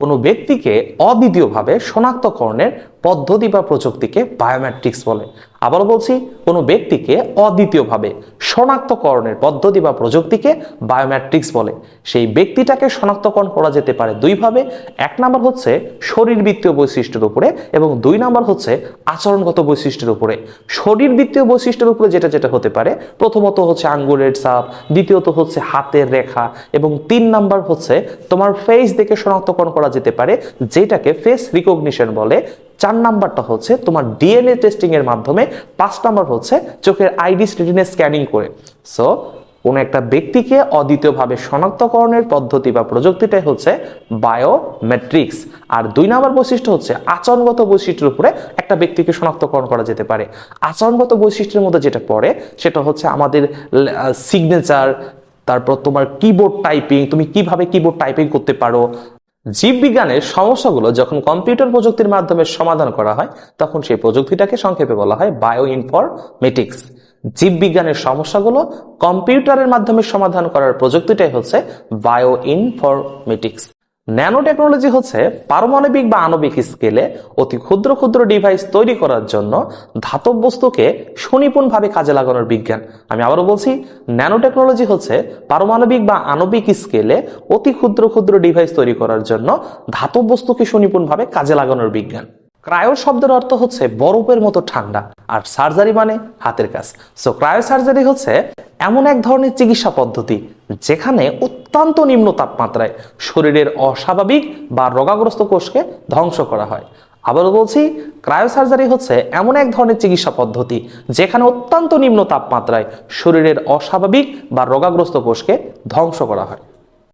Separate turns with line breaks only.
কোনো ব্যক্তিকে অদ্বিতীয়ভাবে শনাক্তকরণের পদ্ধতি বা প্রযুক্তিকে বায়োমেট্রিক্স বলে। আবার বলছি, কোনো ব্যক্তিকে অদ্বিতীয়ভাবে শনাক্তকরণের পদ্ধতি বা প্রযুক্তিকে বায়োমেট্রিক্স বলে। সেই ব্যক্তিটাকে শনাক্তকরণ করা যেতে পারে দুইভাবে। এক নাম্বার হচ্ছে শরীরবৃত্তীয় বৈশিষ্ট্যের উপরে এবং দুই নাম্বার হচ্ছে আচরণগত বৈশিষ্ট্যের উপরে। শরীরবৃত্তীয় বৈশিষ্ট্যের উপরে যেটা যেটা হতে পারে, প্রথমত হচ্ছে আঙ্গুলের ছাপ দ্বিতীয়ত হচ্ছে হাতের রেখা এবং তিন নাম্বার হচ্ছে তোমার ফেস দেখে শনাক্তকরণ করা যেতে পারে, যেটাকে ফেস রিকগনিশন বলে। চার নাম্বারটা হচ্ছে তোমার ডিএনএ টেস্টিং এর মাধ্যমে, পাঁচ নাম্বার হচ্ছে চোখের আইডিস রেটিনে স্ক্যানিং করে। সো কোন একটা ব্যক্তিকে অদ্বিতীয়ভাবে শনাক্তকরণের পদ্ধতি বা প্রযুক্তিটাই হচ্ছে বায়োমেট্রিক্স আর দুই নাম্বার বৈশিষ্ট্য হচ্ছে আচরণগত বৈশিষ্ট্যের উপরে একটা ব্যক্তিকে শনাক্তকরণ করা যেতে পারে। আচরণগত বৈশিষ্ট্যের মধ্যে যেটা পড়ে, সেটা হচ্ছে আমাদের সিগনেচার তারপর তোমার কিবোর্ড টাইপিং তুমি কীভাবে কিবোর্ড টাইপিং করতে পারো জীববিজ্ঞানের সমস্যাগুলো যখন কম্পিউটার প্রযুক্তির মাধ্যমে সমাধান করা হয়, তখন সেই প্রযুক্তিটাকে সংক্ষেপে বলা হয় বায়ো ইনফরমেটিক্স জীববিজ্ঞানের সমস্যাগুলো কম্পিউটারের মাধ্যমে সমাধান করার প্রযুক্তিটাই হচ্ছে বায়ো ইনফরমেটিক্স ন্যানো টেকনোলজি হচ্ছে পারমাণবিক বা আণবিক স্কেলে অতি ক্ষুদ্র ক্ষুদ্র ডিভাইস তৈরি করার জন্য ধাতব বস্তুকে সুনিপুণভাবে কাজে লাগানোর বিজ্ঞান। আমি আবারও বলছি ন্যানো টেকনোলজি হচ্ছে পারমাণবিক বা আণবিক স্কেলে অতি ক্ষুদ্র ক্ষুদ্র ডিভাইস তৈরি করার জন্য ধাতব বস্তুকে সুনিপুণভাবে কাজে লাগানোর বিজ্ঞান। ক্রায়ো শব্দের অর্থ হচ্ছে বরফের মতো ঠান্ডা, আর সার্জারি মানে হাতের কাজ। সো ক্রায়ো সার্জারি হচ্ছে এমন এক ধরনের চিকিৎসা পদ্ধতি যেখানে অত্যন্ত নিম্ন তাপমাত্রায় শরীরের অস্বাভাবিক বা রোগাগ্রস্ত কোষকে ধ্বংস করা হয়। আবারও বলছি, ক্রায়োসার্জারি হচ্ছে এমন এক ধরনের চিকিৎসা পদ্ধতি যেখানে অত্যন্ত নিম্ন তাপমাত্রায় শরীরের অস্বাভাবিক বা রোগাগ্রস্ত কোষকে ধ্বংস করা হয়।